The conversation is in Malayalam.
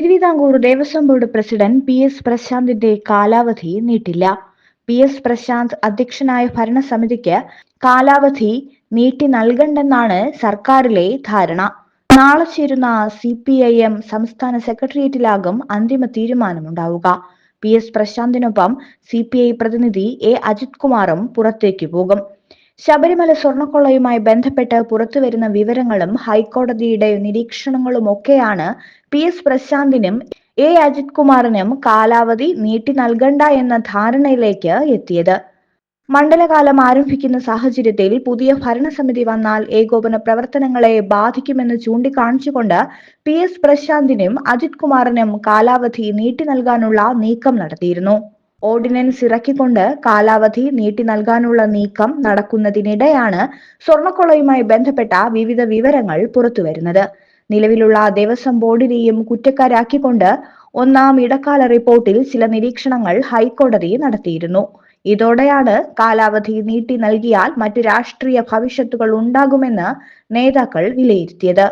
Thiruvithamkoor Devaswom board president P S പ്രശാന്തിന്റെ കാലാവധി നീട്ടില്ല. പി എസ് പ്രശാന്ത് അധ്യക്ഷനായ ഭരണസമിതിക്ക് കാലാവധി നീട്ടി നൽകണ്ടെന്നാണ് സർക്കാരിലെ ധാരണ. നാളെ ചേരുന്ന സി പി ഐ എം സംസ്ഥാന സെക്രട്ടേറിയറ്റിലാകും അന്തിമ തീരുമാനമുണ്ടാവുക. പി എസ് പ്രശാന്തിനൊപ്പം സി പി ഐ പ്രതിനിധി എ അജിത് കുമാറും പുറത്തേക്ക് പോകും. ശബരിമല സ്വർണക്കൊള്ളയുമായി ബന്ധപ്പെട്ട് പുറത്തുവരുന്ന വിവരങ്ങളും ഹൈക്കോടതിയുടെ നിരീക്ഷണങ്ങളും ഒക്കെയാണ് പി എസ് പ്രശാന്തിനും എ അജിത് കുമാറിനും കാലാവധി നീട്ടി നൽകണ്ട എന്ന ധാരണയിലേക്ക് എത്തിയത്. മണ്ഡലകാലം ആരംഭിക്കുന്ന സാഹചര്യത്തിൽ പുതിയ ഭരണസമിതി വന്നാൽ ഏകോപന പ്രവർത്തനങ്ങളെ ബാധിക്കുമെന്ന് ചൂണ്ടിക്കാണിച്ചുകൊണ്ട് പി എസ് പ്രശാന്തിനും അജിത് കുമാറിനും കാലാവധി നീട്ടി നൽകാനുള്ള നീക്കം നടത്തിയിരുന്നു. ഓർഡിനൻസ് ഇറക്കിക്കൊണ്ട് കാലാവധി നീട്ടി നൽകാനുള്ള നീക്കം നടക്കുന്നതിനിടെയാണ് സ്വർണക്കൊളയുമായി ബന്ധപ്പെട്ട വിവിധ വിവരങ്ങൾ പുറത്തുവരുന്നത് നിലവിലുള്ള ദേവസ്വം ബോർഡിനെയും കുറ്റക്കാരാക്കിക്കൊണ്ട് ഒന്നാം ഇടക്കാല റിപ്പോർട്ടിൽ ചില നിരീക്ഷണങ്ങൾ ഹൈക്കോടതി നടത്തിയിരുന്നു. ഇതോടെയാണ് കാലാവധി നീട്ടി നൽകിയാൽ മറ്റു രാഷ്ട്രീയ ഭവിഷ്യത്തുകൾ ഉണ്ടാകുമെന്ന് നേതാക്കൾ വിലയിരുത്തിയത്.